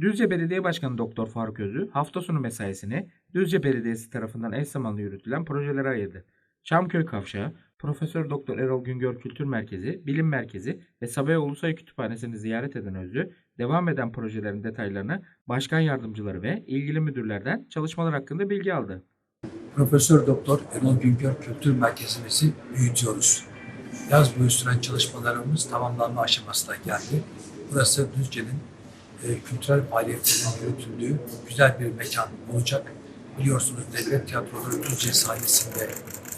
Düzce Belediye Başkanı Doktor Faruk Özü hafta sonu mesaisini Düzce Belediyesi tarafından eş zamanlı yürütülen projelere ayırdı. Çamköy Kavşağı, Profesör Doktor Erol Güngör Kültür Merkezi, Bilim Merkezi ve Sabiha Ulusay Kütüphanesi'ni ziyaret eden Özü, devam eden projelerin detaylarını başkan yardımcıları ve ilgili müdürlerden çalışmalar hakkında bilgi aldı. Profesör Doktor Erol Güngör Kültür Merkezimizi büyütüyoruz. Yaz boyu süren çalışmalarımız tamamlanma aşamasına geldi. Burası Düzce'nin e, kültürel faaliyetlerin yürütüldüğü güzel bir mekan olacak. Biliyorsunuz Devlet Tiyatroları Düzce sahnesinde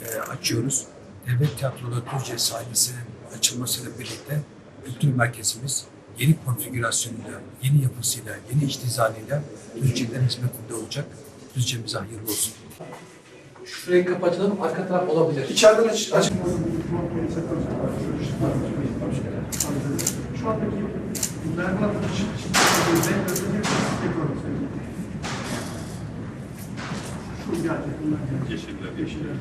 e, açıyoruz. Devlet Tiyatroları Düzce sahnesinin açılmasıyla birlikte kültür merkezimiz yeni konfigürasyonuyla, yeni yapısıyla, yeni iç dizaynıyla Düzce'den hizmetinde olacak. Düzce'mize hayırlı olsun. Şurayı kapatalım, arka taraf olabilir. İçeriden aç, aç. Şu andaki Bergman Şu gelecek, bunlar gelecek. Yeşiller, yeşiller.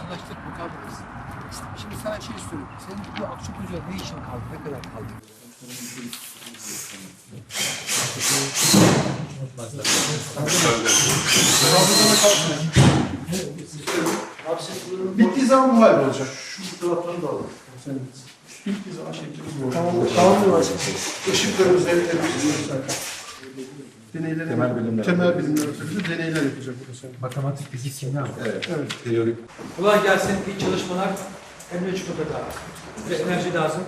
Anlaştık mı kaldınız? Şimdi sana şey soruyorum. Senin bu Akçak Hoca ne işin kaldı? Ne kadar kaldı? Bittiği zaman bu hal olacak. Şu tarafları da alalım. Sen Bittiği zaman şeklimiz bu. Tamam, tamam mı? Işıklarımız, ellerimiz, Deneyler, Temel bilimler. temel bilimler ötürü deneyler yapacak burası. Matematik, fizik, kimya Evet, Evet. teorik. Kolay gelsin. İyi çalışmalar. Emre Çikolata. Ve enerji lazım.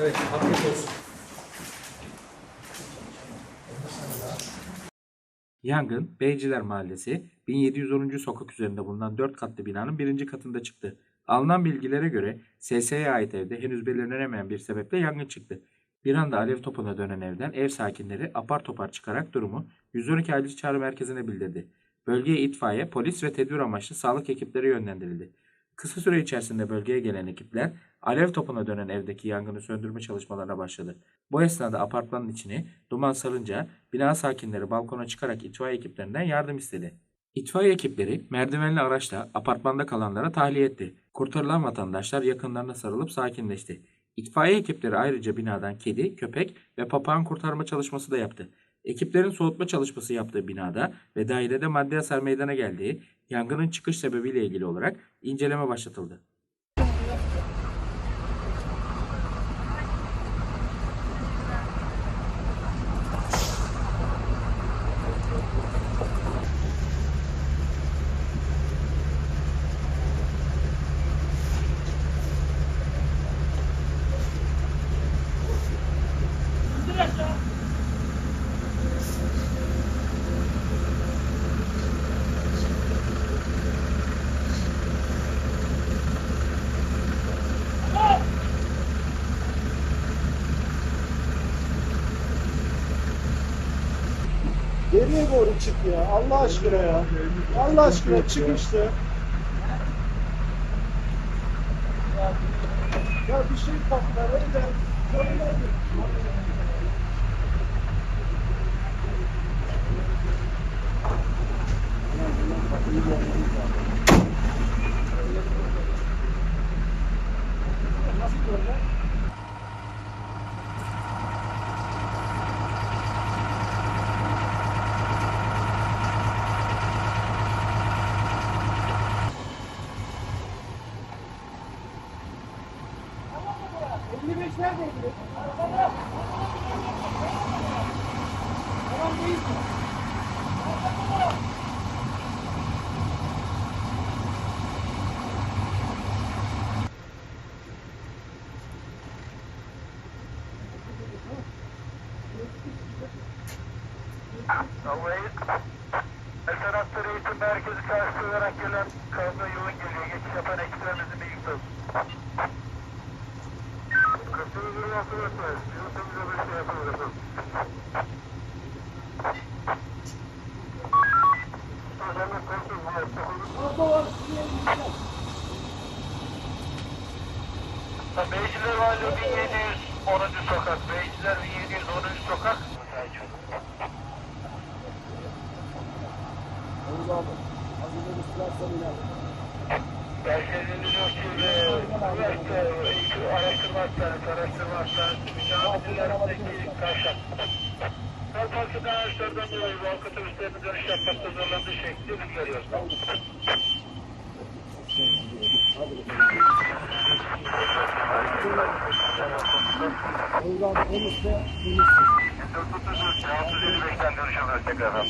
Evet, afiyet olsun. Yangın, Beyciler Mahallesi, 1710. sokak üzerinde bulunan 4 katlı binanın birinci katında çıktı. Alınan bilgilere göre SS'ye ait evde henüz belirlenemeyen bir sebeple yangın çıktı. Bir anda alev topuna dönen evden ev sakinleri apar topar çıkarak durumu 112 acil çağrı merkezine bildirdi. Bölgeye itfaiye, polis ve tedbir amaçlı sağlık ekipleri yönlendirildi. Kısa süre içerisinde bölgeye gelen ekipler alev topuna dönen evdeki yangını söndürme çalışmalarına başladı. Bu esnada apartmanın içini duman sarınca bina sakinleri balkona çıkarak itfaiye ekiplerinden yardım istedi. İtfaiye ekipleri merdivenli araçla apartmanda kalanlara tahliye etti. Kurtarılan vatandaşlar yakınlarına sarılıp sakinleşti. İtfaiye ekipleri ayrıca binadan kedi, köpek ve papağan kurtarma çalışması da yaptı. Ekiplerin soğutma çalışması yaptığı binada ve dairede maddi hasar meydana geldiği yangının çıkış sebebiyle ilgili olarak inceleme başlatıldı. Geriye doğru çık ya. Allah aşkına ya. Allah aşkına çık işte. Ya bir şey patlar öyle. Öyle. Nasıl böyle? Allah'ı Esen Aktar Eğitim Merkezi karşı olarak gelen kavga yoğun geliyor. Geçiş yapan ekiplerimizin bilgisi olsun. Kısmını bir hafta yapıyoruz. Yurtumuzda bir şey yapıyoruz efendim. Özellikle konuşuruz. bunu yapacak Beyciler Valide 1710. sokak. Beyciler 1710. sokak. Oğuz abi. Merkezinde yok gibi üniversite araştırma hastanesi, araştırma hastanesi, mücadelelerdeki. Sol parkı araçlardan dolayı bu halk otobüslerinin dönüş yapmakta zorlandığı şekli bilgileniyoruz. Buradan olursa 655'ten dönüş alıyoruz tekrar.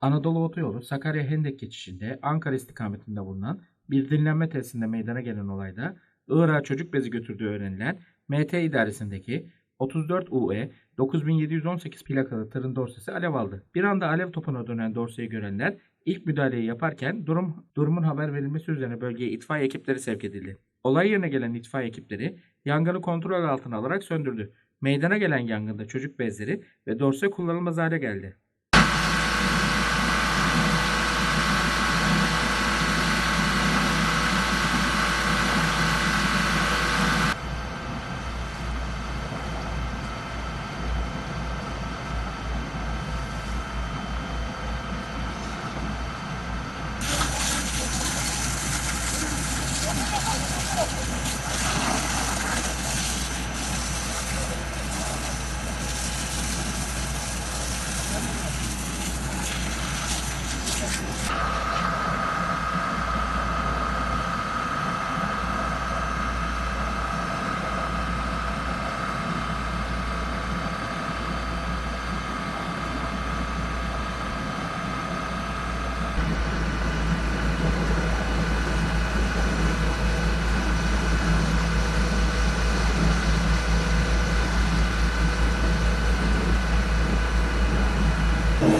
Anadolu Otoyolu Sakarya Hendek geçişinde Ankara istikametinde bulunan bir dinlenme tesisinde meydana gelen olayda Irak'a çocuk bezi götürdüğü öğrenilen MT idaresindeki 34 UE 9718 plakalı tırın dorsesi alev aldı. Bir anda alev topuna dönen dorseyi görenler ilk müdahaleyi yaparken durum durumun haber verilmesi üzerine bölgeye itfaiye ekipleri sevk edildi. Olay yerine gelen itfaiye ekipleri yangını kontrol altına alarak söndürdü. Meydana gelen yangında çocuk bezleri ve dorse kullanılmaz hale geldi.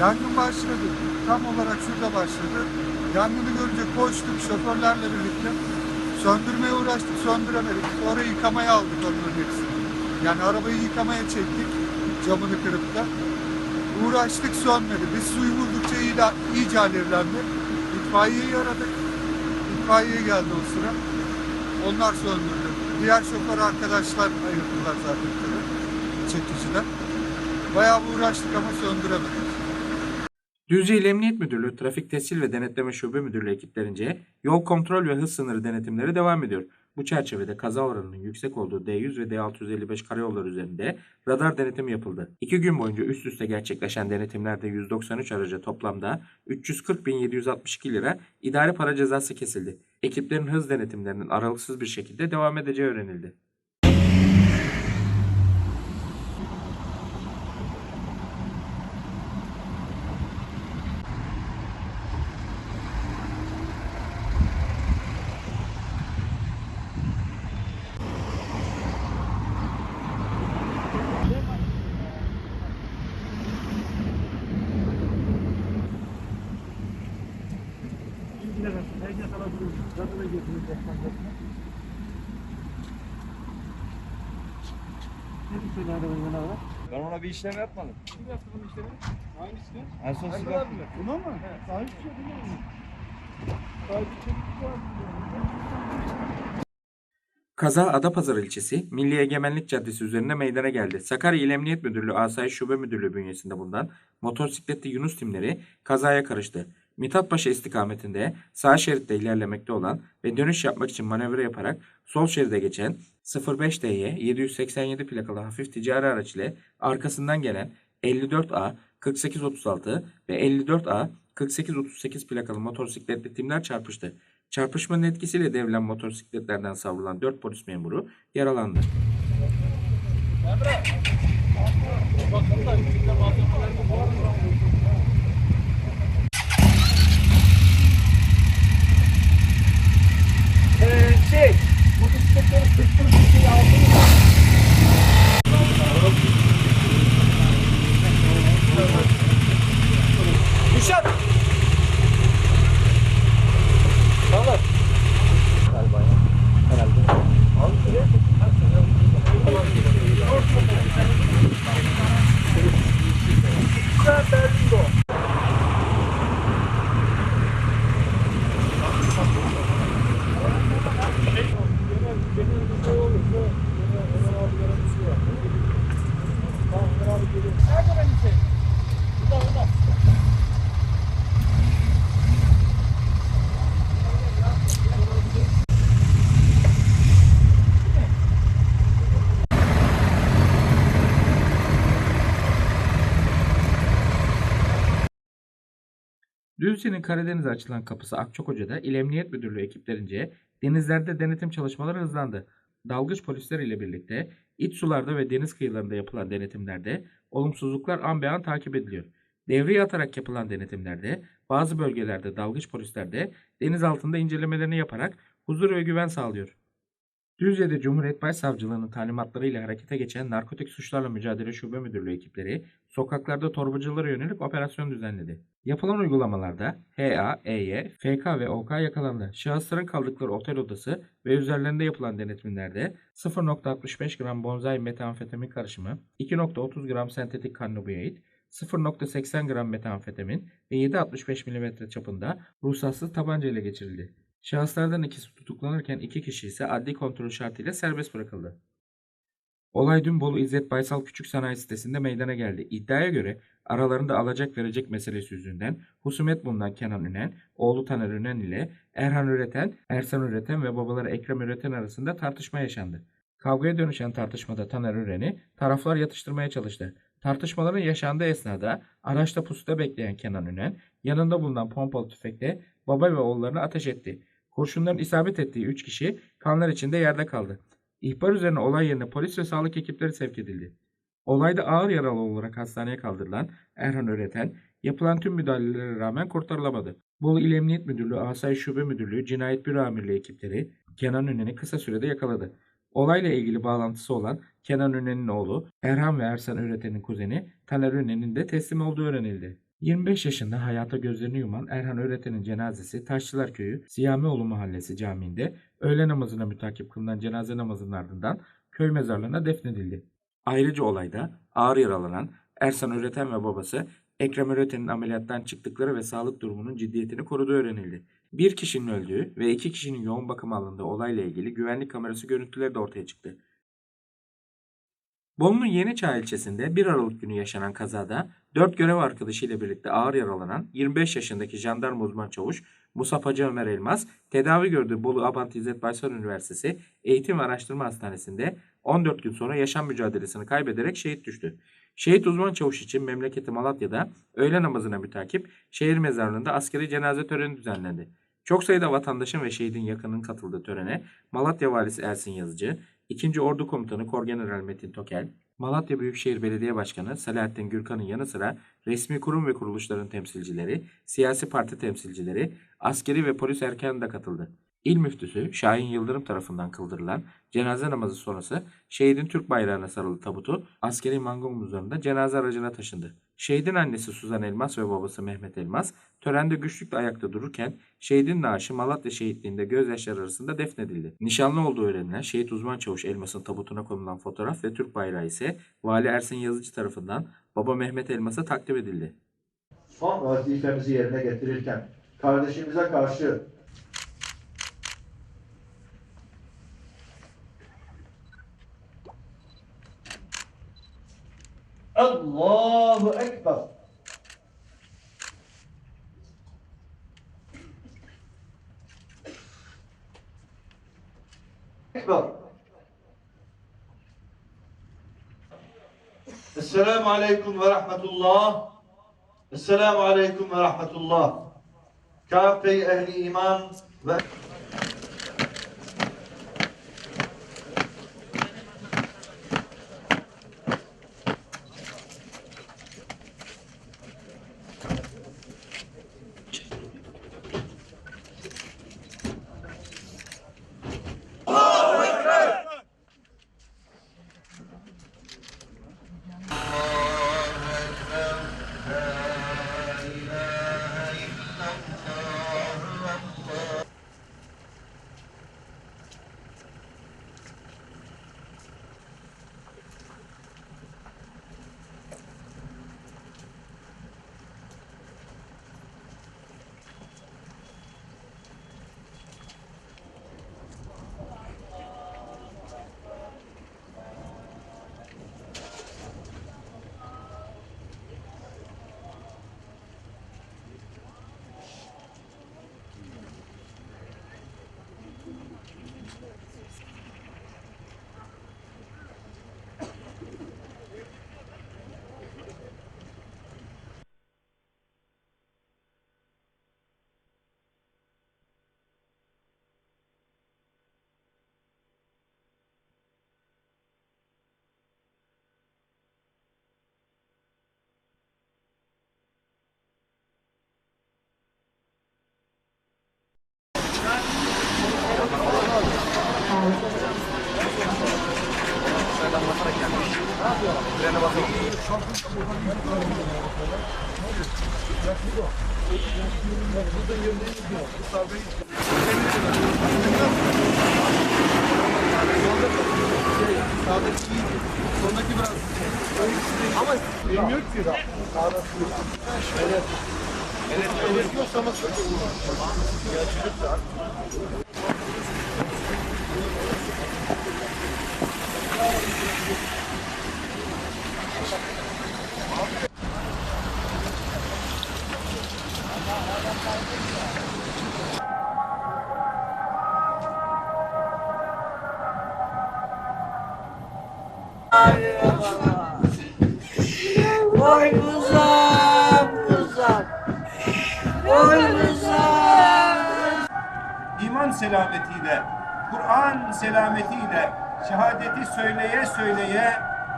Yangın başladı. Tam olarak şurada başladı. Yangını görünce koştuk şoförlerle birlikte. Söndürmeye uğraştık, söndüremedik. Sonra yıkamaya aldık onların hepsini. Yani arabayı yıkamaya çektik. Camını kırıp da. Uğraştık sönmedi. Biz suyu vurdukça iyice, alevlendi. İtfaiyeyi aradık. İtfaiye geldi o sıra. Onlar söndürdü. Diğer şoför arkadaşlar ayırdılar zaten. Çekiciler. Bayağı uğraştık ama söndüremedik. Düzce İl Emniyet Müdürlüğü Trafik Tescil ve Denetleme Şube Müdürlüğü ekiplerince yol kontrol ve hız sınırı denetimleri devam ediyor. Bu çerçevede kaza oranının yüksek olduğu D100 ve D655 karayolları üzerinde radar denetimi yapıldı. İki gün boyunca üst üste gerçekleşen denetimlerde 193 araca toplamda 340.762 lira idari para cezası kesildi. Ekiplerin hız denetimlerinin aralıksız bir şekilde devam edeceği öğrenildi. Ben ona bir işlem yapmadım. Kim yaptı bunun işlemi? Hangisini? En son abi mi? Buna mı? He. Daha hiçbir şey bilmiyor musun? Sahibi çekmiş var. Kaza Adapazarı ilçesi Milli Egemenlik Caddesi üzerinde meydana geldi. Sakarya İl Emniyet Müdürlüğü Asayiş Şube Müdürlüğü bünyesinde bulunan motosikletli Yunus timleri kazaya karıştı. Mithatpaşa istikametinde sağ şeritte ilerlemekte olan ve dönüş yapmak için manevra yaparak sol şeride geçen 05DY 787 plakalı hafif ticari araç ile arkasından gelen 54A 4836 ve 54A 4838 plakalı motosikletli timler çarpıştı. Çarpışmanın etkisiyle devrilen motosikletlerden savrulan 4 polis memuru yaralandı. e, şey motosikletleri sıktım şey aldınız. Düşer. Düzce'nin Karadeniz'e açılan kapısı Akçakoca'da İl Emniyet Müdürlüğü ekiplerince denizlerde denetim çalışmaları hızlandı. Dalgıç polisler ile birlikte iç sularda ve deniz kıyılarında yapılan denetimlerde olumsuzluklar an be an takip ediliyor. Devreye atarak yapılan denetimlerde bazı bölgelerde dalgıç polisler de deniz altında incelemelerini yaparak huzur ve güven sağlıyor. Düzce'de Cumhuriyet Başsavcılığı'nın talimatlarıyla harekete geçen Narkotik Suçlarla Mücadele Şube Müdürlüğü ekipleri sokaklarda torbacılara yönelik operasyon düzenledi. Yapılan uygulamalarda HA, EY, FK ve OK yakalandı. Şahısların kaldıkları otel odası ve üzerlerinde yapılan denetimlerde 0.65 gram bonzai metamfetamin karışımı, 2.30 gram sentetik kannabinoid, 0.80 gram metamfetamin ve 7.65 mm çapında ruhsatsız tabanca ile geçirildi. Şahıslardan ikisi tutuklanırken iki kişi ise adli kontrol şartıyla serbest bırakıldı. Olay dün Bolu İzzet Baysal Küçük Sanayi Sitesi'nde meydana geldi. İddiaya göre aralarında alacak verecek meselesi yüzünden husumet bulunan Kenan Ünen, oğlu Taner Ünen ile Erhan Üreten, Ersan Üreten ve babaları Ekrem Üreten arasında tartışma yaşandı. Kavgaya dönüşen tartışmada Taner Üren'i taraflar yatıştırmaya çalıştı. Tartışmaların yaşandığı esnada araçta pusuda bekleyen Kenan Ünen yanında bulunan pompalı tüfekle baba ve oğullarına ateş etti. Kurşunların isabet ettiği 3 kişi kanlar içinde yerde kaldı. İhbar üzerine olay yerine polis ve sağlık ekipleri sevk edildi. Olayda ağır yaralı olarak hastaneye kaldırılan Erhan Öğreten yapılan tüm müdahalelere rağmen kurtarılamadı. Bolu İl Emniyet Müdürlüğü Asayiş Şube Müdürlüğü Cinayet Büro Amirliği ekipleri Kenan Ünen'i kısa sürede yakaladı. Olayla ilgili bağlantısı olan Kenan Ünen'in oğlu Erhan ve Ersan Öğreten'in kuzeni Taner Ünen'in de teslim olduğu öğrenildi. 25 yaşında hayata gözlerini yuman Erhan Öğreten'in cenazesi Taşçılar Köyü Siyamioğlu Mahallesi Camii'nde öğle namazına mütakip kılınan cenaze namazının ardından köy mezarlığına defnedildi. Ayrıca olayda ağır yaralanan Ersan Öğreten ve babası Ekrem Öğreten'in ameliyattan çıktıkları ve sağlık durumunun ciddiyetini koruduğu öğrenildi. Bir kişinin öldüğü ve iki kişinin yoğun bakım alındığı olayla ilgili güvenlik kamerası görüntüleri de ortaya çıktı. Bolu'nun Yeniçağ ilçesinde 1 Aralık günü yaşanan kazada 4 görev arkadaşıyla birlikte ağır yaralanan 25 yaşındaki jandarma uzman çavuş Musab Hacı Ömer Elmas, tedavi gördüğü Bolu Abant İzzet Baysal Üniversitesi Eğitim ve Araştırma Hastanesi'nde 14 gün sonra yaşam mücadelesini kaybederek şehit düştü. Şehit uzman çavuş için memleketi Malatya'da öğle namazına mütakip şehir mezarlığında askeri cenaze töreni düzenlendi. Çok sayıda vatandaşın ve şehidin yakının katıldığı törene Malatya Valisi Ersin Yazıcı, 2. Ordu Komutanı Korgeneral Metin Tokel, Malatya Büyükşehir Belediye Başkanı Selahattin Gürkan'ın yanı sıra resmi kurum ve kuruluşların temsilcileri, siyasi parti temsilcileri, askeri ve polis erken de katıldı. İl müftüsü Şahin Yıldırım tarafından kıldırılan cenaze namazı sonrası şehidin Türk bayrağına sarılı tabutu askeri mango omuzlarında cenaze aracına taşındı. Şehidin annesi Suzan Elmas ve babası Mehmet Elmas törende güçlükle ayakta dururken şehidin naaşı Malatya şehitliğinde gözyaşları arasında defnedildi. Nişanlı olduğu öğrenilen şehit uzman çavuş Elmas'ın tabutuna konulan fotoğraf ve Türk bayrağı ise Vali Ersin Yazıcı tarafından baba Mehmet Elmas'a takdim edildi. son vazifemizi yerine getirirken kardeşimize karşı الله أكبر. أكبر. السلام عليكم ورحمة الله. السلام عليكم ورحمة الله. كافي أهل إيمان. و... Boy uzak uzak. Boy uzak. iman selametiyle, Kur'an selametiyle, şehadeti söyleye söyleye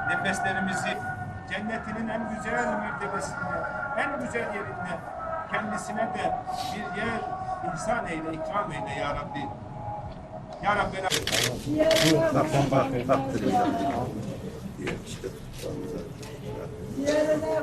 nefeslerimizi cennetinin en güzel mertebesine, en güzel yerine kendisine de bir yer ihsan eyle, ikram eyle ya Rabbi. Ya Rabbi. Yerine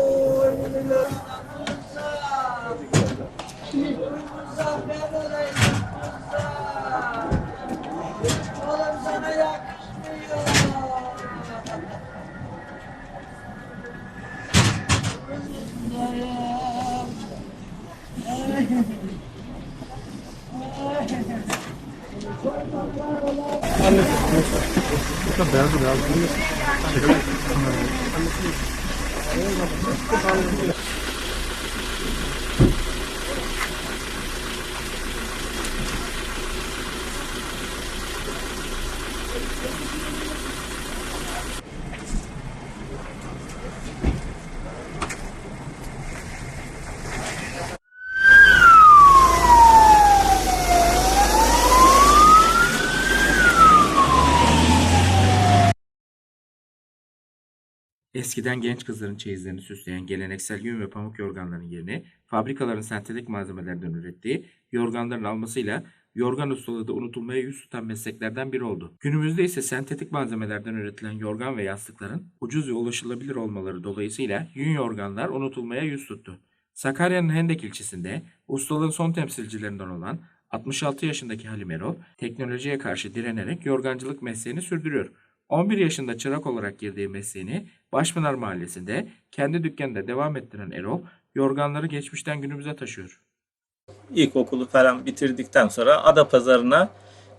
Annesi. Çok beyazı beyaz. Çekelim. Eskiden genç kızların çeyizlerini süsleyen geleneksel yün ve pamuk yorganların yerine fabrikaların sentetik malzemelerden ürettiği yorganların almasıyla yorgan ustalığı da unutulmaya yüz tutan mesleklerden biri oldu. Günümüzde ise sentetik malzemelerden üretilen yorgan ve yastıkların ucuz ve ulaşılabilir olmaları dolayısıyla yün yorganlar unutulmaya yüz tuttu. Sakarya'nın Hendek ilçesinde ustalığın son temsilcilerinden olan 66 yaşındaki Halim Erol, teknolojiye karşı direnerek yorgancılık mesleğini sürdürüyor. 11 yaşında çırak olarak girdiği mesleğini Başpınar Mahallesi'nde kendi dükkanında devam ettiren Erol, yorganları geçmişten günümüze taşıyor. ilkokulu falan bitirdikten sonra Adapazarı'na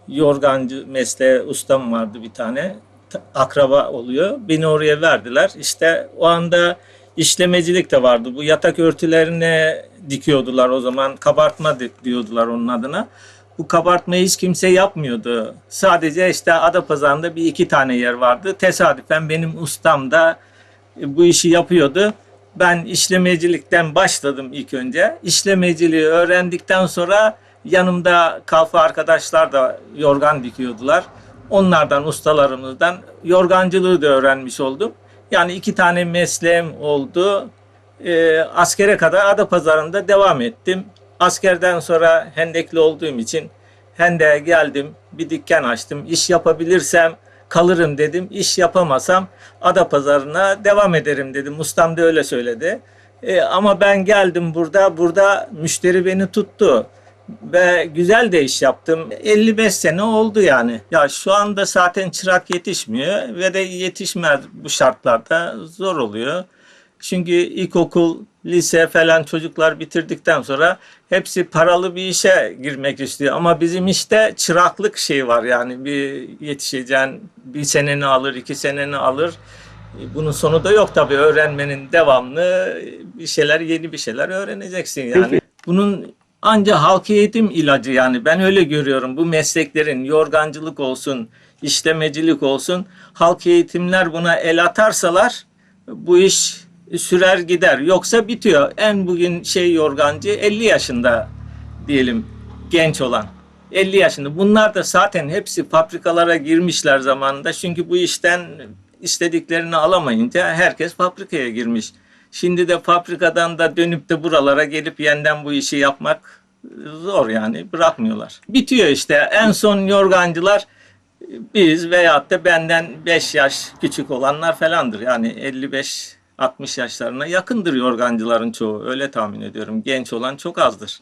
yorgancı mesleği ustam vardı bir tane. Ta- Akraba oluyor. Beni oraya verdiler. İşte o anda işlemecilik de vardı. Bu yatak örtülerine dikiyordular o zaman. Kabartma di- diyordular onun adına. Bu kabartmayı hiç kimse yapmıyordu. Sadece işte Adapazarı'nda bir iki tane yer vardı. Tesadüfen benim ustam da e, bu işi yapıyordu. Ben işlemecilikten başladım ilk önce. İşlemeciliği öğrendikten sonra yanımda kalfa arkadaşlar da yorgan dikiyordular. Onlardan, ustalarımızdan yorgancılığı da öğrenmiş oldum. Yani iki tane mesleğim oldu. Ee, askere kadar Adapazarı'nda devam ettim. Askerden sonra hendekli olduğum için Hendek'e geldim. Bir dükkan açtım. İş yapabilirsem kalırım dedim. İş yapamasam Adapazarı'na devam ederim dedim. Ustam da öyle söyledi. E, ama ben geldim burada. Burada müşteri beni tuttu. Ve güzel de iş yaptım. 55 sene oldu yani. Ya şu anda zaten çırak yetişmiyor ve de yetişmez bu şartlarda zor oluyor. Çünkü ilkokul, lise falan çocuklar bitirdikten sonra hepsi paralı bir işe girmek istiyor. Ama bizim işte çıraklık şey var yani bir yetişeceğin bir seneni alır, iki seneni alır. Bunun sonu da yok tabii öğrenmenin devamlı bir şeyler yeni bir şeyler öğreneceksin yani. Bunun anca halk eğitim ilacı yani ben öyle görüyorum bu mesleklerin yorgancılık olsun, işlemecilik olsun halk eğitimler buna el atarsalar bu iş sürer gider. Yoksa bitiyor. En bugün şey yorgancı 50 yaşında diyelim genç olan. 50 yaşında. Bunlar da zaten hepsi fabrikalara girmişler zamanında. Çünkü bu işten istediklerini alamayınca herkes fabrikaya girmiş. Şimdi de fabrikadan da dönüp de buralara gelip yeniden bu işi yapmak zor yani bırakmıyorlar. Bitiyor işte en son yorgancılar biz veyahut da benden 5 yaş küçük olanlar falandır. Yani 55 60 yaşlarına yakındır yorgancıların çoğu. Öyle tahmin ediyorum. Genç olan çok azdır.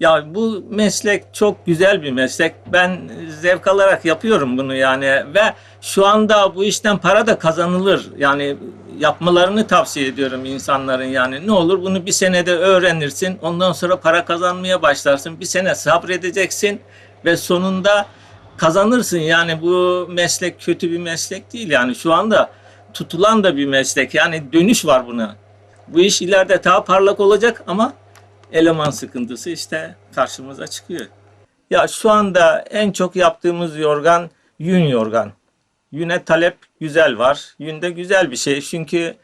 Ya bu meslek çok güzel bir meslek. Ben zevk alarak yapıyorum bunu yani ve şu anda bu işten para da kazanılır. Yani yapmalarını tavsiye ediyorum insanların yani. Ne olur bunu bir senede öğrenirsin. Ondan sonra para kazanmaya başlarsın. Bir sene sabredeceksin ve sonunda kazanırsın. Yani bu meslek kötü bir meslek değil yani şu anda tutulan da bir meslek. Yani dönüş var buna. Bu iş ileride daha parlak olacak ama eleman sıkıntısı işte karşımıza çıkıyor. Ya şu anda en çok yaptığımız yorgan yün yorgan. Yüne talep güzel var. Yünde güzel bir şey çünkü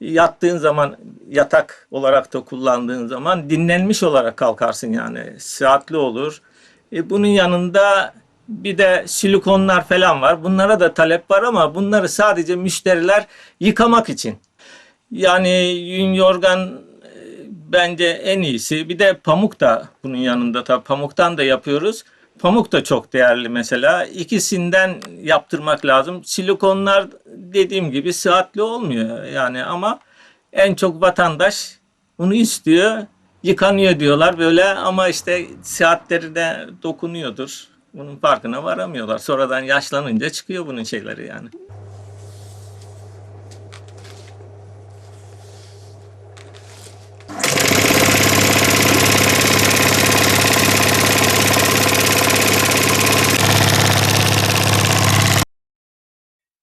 yattığın zaman yatak olarak da kullandığın zaman dinlenmiş olarak kalkarsın yani. Sıhhatli olur. E, bunun yanında bir de silikonlar falan var. Bunlara da talep var ama bunları sadece müşteriler yıkamak için. Yani yün yorgan e, bence en iyisi. Bir de pamuk da bunun yanında tabii pamuktan da yapıyoruz. Pamuk da çok değerli mesela. İkisinden yaptırmak lazım. Silikonlar dediğim gibi sıhhatli olmuyor yani ama En çok vatandaş bunu istiyor. Yıkanıyor diyorlar böyle ama işte saatleri de dokunuyordur. Bunun farkına varamıyorlar. Sonradan yaşlanınca çıkıyor bunun şeyleri yani.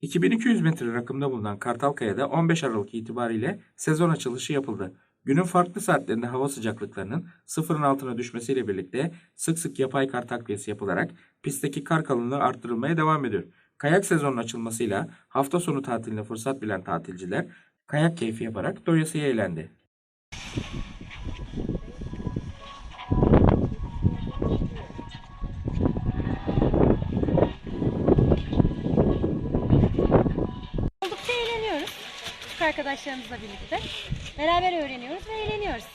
...2200 metre rakımda bulunan Kartalkaya'da 15 Aralık itibariyle sezon açılışı yapıldı. Günün farklı saatlerinde hava sıcaklıklarının sıfırın altına düşmesiyle birlikte sık sık yapay kar takviyesi yapılarak pistteki kar kalınlığı arttırılmaya devam ediyor. Kayak sezonunun açılmasıyla hafta sonu tatiline fırsat bilen tatilciler kayak keyfi yaparak doyasıya eğlendi. Arkadaşlarımızla birlikte. Beraber öğreniyoruz ve eğleniyoruz.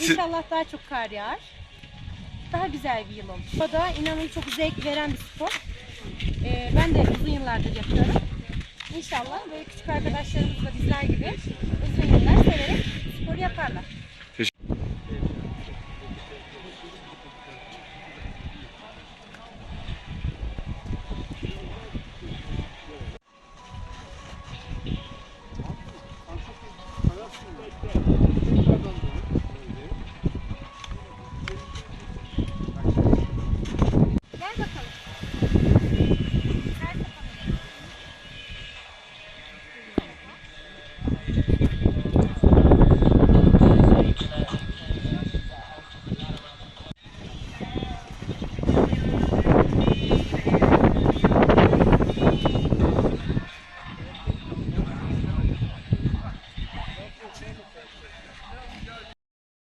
İnşallah daha çok kar yağar. Daha güzel bir yıl olur. O da inanın çok zevk veren bir spor. Ee, ben de uzun yıllardır yapıyorum. İnşallah böyle küçük arkadaşlarımız da bizler gibi uzun yıllar severek spor yaparlar.